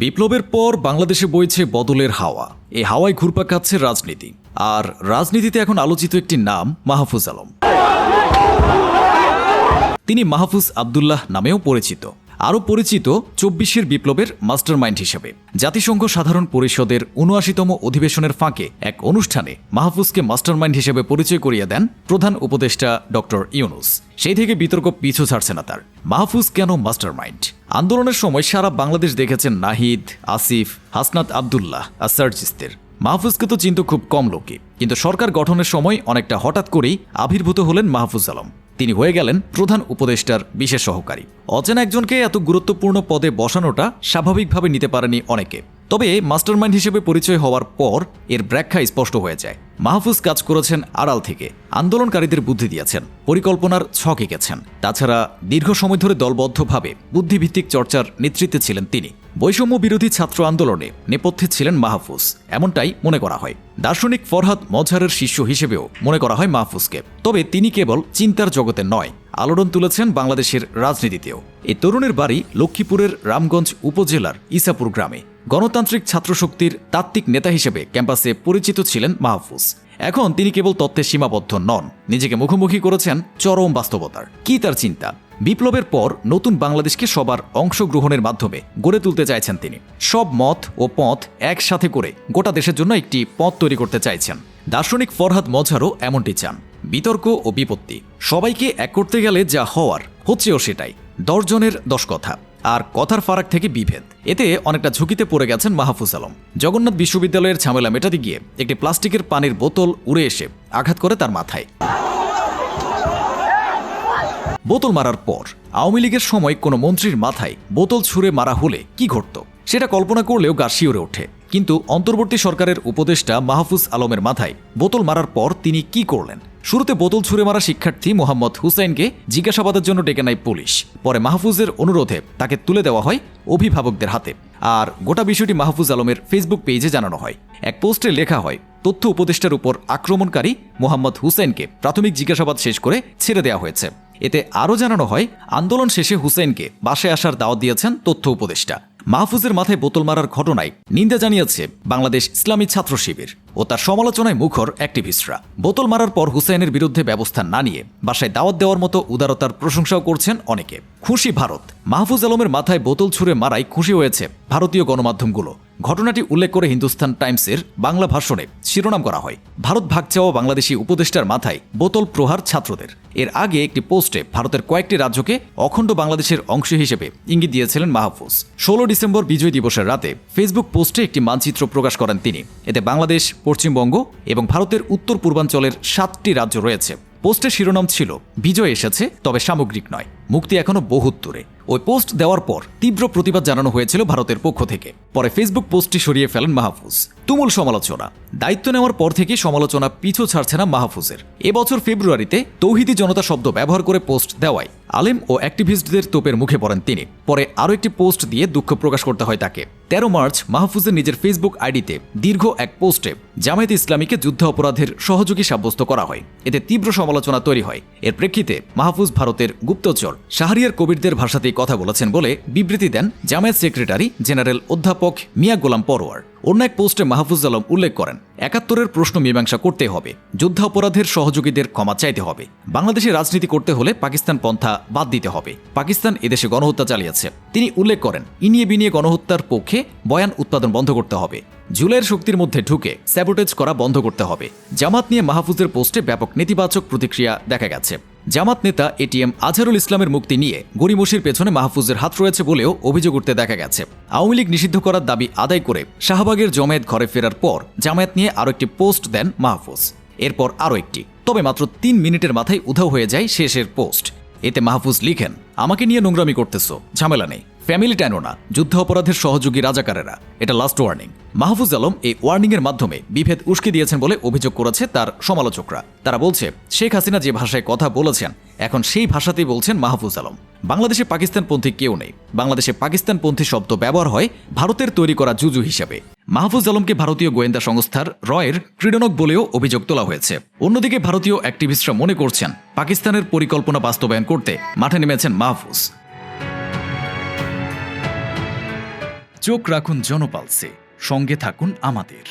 বিপ্লবের পর বাংলাদেশে বইছে বদলের হাওয়া। এই হাওয়ায় ঘুরপাক খাচ্ছে রাজনীতি। আর রাজনীতিতে এখন আলোচিত একটি নাম, মাহফুজ আলম। তিনি মাহফুজ আবদুল্লাহ নামেও পরিচিত। আরও পরিচিত চব্বিশের বিপ্লবের মাস্টারমাইন্ড হিসেবে। জাতিসংঘ সাধারণ পরিষদের উনআশিতম অধিবেশনের ফাঁকে এক অনুষ্ঠানে মাহফুজকে মাস্টারমাইন্ড হিসেবে পরিচয় করিয়ে দেন প্রধান উপদেষ্টা ডক্টর ইউনুস। সেই থেকে বিতর্ক পিছু ছাড়ছে না তার। মাহফুজ কেন মাস্টারমাইন্ড? আন্দোলনের সময় সারা বাংলাদেশ দেখেছেন নাহিদ, আসিফ, হাসনাত আবদুল্লাহ আর সার্জিস্তের। মাহফুজকে তো চিন্ত খুব কম লোকে কিন্তু সরকার গঠনের সময় অনেকটা হঠাৎ করেই আবির্ভূত হলেন মাহফুজ আলম। তিনি হয়ে গেলেন প্রধান উপদেষ্টার বিশেষ সহকারী। অচেনা একজনকে এত গুরুত্বপূর্ণ পদে বসানোটা স্বাভাবিকভাবে নিতে পারেনি অনেকে। তবে মাস্টারমাইন্ড হিসেবে পরিচয় হওয়ার পর এর ব্যাখ্যা স্পষ্ট হয়ে যায়। মাহফুজ কাজ করেছেন আড়াল থেকে। আন্দোলনকারীদের বুদ্ধি দিয়েছেন। পরিকল্পনার ছক এঁকেছেন তাছাড়া দীর্ঘ সময় ধরে দলবদ্ধভাবে বুদ্ধিভিত্তিক চর্চার নেতৃত্বে ছিলেন তিনি। বৈষম্য বিরোধী ছাত্র আন্দোলনে নেপথ্যে ছিলেন মাহফুজ। এমনটাই মনে করা হয়। দার্শনিক ফরহাদ মজহারের শিষ্য হিসেবেও মনে করা হয় মাহফুজকে। তবে তিনি কেবল চিন্তার জগতে নয়, আলোড়ন তুলেছেন বাংলাদেশের রাজনীতিতেও। এই তরুণের বাড়ি লক্ষ্মীপুরের রামগঞ্জ উপজেলার ইসাপুর গ্রামে। গণতান্ত্রিক ছাত্রশক্তির তাত্ত্বিক নেতা হিসেবে ক্যাম্পাসে পরিচিত ছিলেন মাহফুজ। এখন তিনি কেবল তত্ত্বে সীমাবদ্ধ নন, নিজেকে মুখোমুখি করেছেন চরম বাস্তবতার। কি তার চিন্তা? বিপ্লবের পর নতুন বাংলাদেশকে সবার অংশগ্রহণের মাধ্যমে গড়ে তুলতে চাইছেন তিনি। সব মত ও পথ একসাথে করে গোটা দেশের জন্য একটি পথ তৈরি করতে চাইছেন। দার্শনিক ফরহাদ মজহারও এমনটি চান, বিতর্ক ও বিপত্তি। সবাইকে এক করতে গেলে যা হওয়ার, হচ্ছেও সেটাই। দশজনের দশ কথা। আর কথার ফারাক থেকে বিভেদ। এতে অনেকটা ঝুঁকিতে পড়ে গেছেন মাহফুজ আলম। জগন্নাথ বিশ্ববিদ্যালয়ের ঝামেলা মেটাতে গিয়ে একটি প্লাস্টিকের পানির বোতল উড়ে এসে আঘাত করে তার মাথায়। বোতল মারার পর আওয়ামী লীগের সময় কোনো মন্ত্রীর মাথায় বোতল ছুঁড়ে মারা হলে কি ঘটত? সেটা কল্পনা করলেও গা শিওরে ওঠে। কিন্তু অন্তর্বর্তী সরকারের উপদেষ্টা মাহফুজ আলমের মাথায় বোতল মারার পর তিনি কি করলেন? শুরুতে বোতল ছুঁড়ে মারা শিক্ষার্থী মোহাম্মদ হুসাইনকে জিজ্ঞাসাবাদের জন্য ডেকে নেয় পুলিশ। পরে মাহফুজের অনুরোধে তাকে তুলে দেওয়া হয় অভিভাবকদের হাতে। আর গোটা বিষয়টি মাহফুজ আলমের ফেসবুক পেজে জানানো হয়। এক পোস্টে লেখা হয়, তথ্য উপদেষ্টার উপর আক্রমণকারী মোহাম্মদ হুসেনকে প্রাথমিক জিজ্ঞাসাবাদ শেষ করে ছেড়ে দেওয়া হয়েছে। এতে আরও জানানো হয়, আন্দোলন শেষে হুসেনকে বাসায় আসার দাওয়াত দিয়েছেন তথ্য উপদেষ্টা। মাহফুজের মাথায় বোতল মারার ঘটনায় নিন্দা জানিয়েছে বাংলাদেশ ইসলামী ছাত্র শিবির ও তার সমালোচনায় মুখর অ্যাক্টিভিস্টরা। বোতল মারার পর হুসাইনের বিরুদ্ধে ব্যবস্থা না নিয়ে বাসায় দাওয়াত দেওয়ার মতো উদারতার প্রশংসাও করছেন অনেকে। খুশি ভারত। মাহফুজ আলমের মাথায় বোতল ছুঁড়ে মারায় খুশি হয়েছে ভারতীয় গণমাধ্যমগুলো। ঘটনাটি উল্লেখ করে হিন্দুস্তান টাইমসের বাংলা ভাষণে শিরোনাম করা হয়। ভারত ভাগ চাওয়া বাংলাদেশি উপদেষ্টার মাথায় বোতল প্রহার ছাত্রদের। এর আগে একটি পোস্টে ভারতের কয়েকটি রাজ্যকে অখণ্ড বাংলাদেশের অংশ হিসেবে ইঙ্গিত দিয়েছিলেন মাহফুজ। ষোলো ডিসেম্বর বিজয় দিবসের রাতে ফেসবুক পোস্টে একটি মানচিত্র প্রকাশ করেন তিনি। এতে বাংলাদেশ, পশ্চিমবঙ্গ এবং ভারতের উত্তর পূর্বাঞ্চলের সাতটি রাজ্য রয়েছে। পোস্টের শিরোনাম ছিল, বিজয় এসেছে, তবে সামগ্রিক নয়। মুক্তি এখনও বহুত দূরে। ওই পোস্ট দেওয়ার পর তীব্র প্রতিবাদ জানানো হয়েছিল ভারতের পক্ষ থেকে। পরে ফেসবুক পোস্টটি সরিয়ে ফেলেন মাহফুজ। তুমুল সমালোচনা। দায়িত্ব নেওয়ার পর থেকে সমালোচনা পিছু ছাড়ছে না মাহফুজের। এবছর ফেব্রুয়ারিতে তৌহিদি জনতা শব্দ ব্যবহার করে পোস্ট দেওয়ায় আলেম ও অ্যাক্টিভিস্টদের তোপের মুখে পড়েন তিনি। পরে আরও একটি পোস্ট দিয়ে দুঃখ প্রকাশ করতে হয় তাকে। তেরো মার্চ মাহফুজের নিজের ফেসবুক আইডিতে দীর্ঘ এক পোস্টে জামায়াত ইসলামীকে যুদ্ধ অপরাধের সহযোগী সাব্যস্ত করা হয়। এতে তীব্র সমালোচনা তৈরি হয়। এর প্রেক্ষিতে মাহফুজ ভারতের গুপ্তচর শাহরিয়ার কবিরদের ভাষাতেই কথা বলেছেন বলে বিবৃতি দেন জামায়াত সেক্রেটারি জেনারেল অধ্যাপক মিয়া গোলাম পরোয়ার। অন্য এক পোস্টে মাহফুজ আলম উল্লেখ করেন, একাত্তরের প্রশ্ন মীমাংসা করতে হবে, যুদ্ধাপরাধের সহযোগীদের ক্ষমা চাইতে হবে, বাংলাদেশে রাজনীতি করতে হলে পাকিস্তান পন্থা বাদ দিতে হবে, পাকিস্তান এদেশে গণহত্যা চালিয়েছে। তিনি উল্লেখ করেন, ইনিয়ে বিনিয়ে গণহত্যার পক্ষে বয়ান উৎপাদন বন্ধ করতে হবে জুলাইয়ের শক্তির মধ্যে ঢুকে স্যাবোটেজ করা বন্ধ করতে হবে। জামাত নিয়ে মাহফুজের পোস্টে ব্যাপক নেতিবাচক প্রতিক্রিয়া দেখা গেছে। জামাত নেতা এটিএম আজহারুল ইসলামের মুক্তি নিয়ে গরিমসির পেছনে মাহফুজের হাত রয়েছে বলেও অভিযোগ উঠতে দেখা গেছে। আওয়ামী লীগ নিষিদ্ধ করার দাবি আদায় করে শাহবাগের জমায়েত ঘরে ফেরার পর জামায়াত নিয়ে আরও একটি পোস্ট দেন মাহফুজ। এরপর আরও একটি। তবে মাত্র তিন মিনিটের মাথায় উধাও হয়ে যায় শেষের পোস্ট। এতে মাহফুজ লিখেন, আমাকে নিয়ে নোংরামি করতেছ, ঝামেলা নেই। ফ্যামিলি টাইনো না, যুদ্ধ অপরাধের সহযোগী রাজাকারেরা। এটা লাস্ট ওয়ার্নিং মাহফুজ আলম এই ওয়ার্নিং এর মাধ্যমে বিভেদ উস্কে দিয়েছেন বলে অভিযোগ করেছে তার সমালোচকরা। তারা বলছে, শেখ হাসিনা যে ভাষায় কথা বলেছেন, এখন সেই ভাষাতেই বলছেন মাহফুজ আলম। বাংলাদেশে পাকিস্তানপন্থী কেউ নেই। বাংলাদেশে পাকিস্তানপন্থী শব্দ ব্যবহার হয় ভারতের তৈরি করা জুজু হিসাবে। মাহফুজ আলমকে ভারতীয় গোয়েন্দা সংস্থার রয়ের ক্রীড়নক বলেও অভিযোগ তোলা হয়েছে। অন্যদিকে ভারতীয় অ্যাক্টিভিস্টরা মনে করছেন, পাকিস্তানের পরিকল্পনা বাস্তবায়ন করতে মাঠে নেমেছেন মাহফুজ। চোখ রাখুন জনপালসে সঙ্গে থাকুন আমাদের।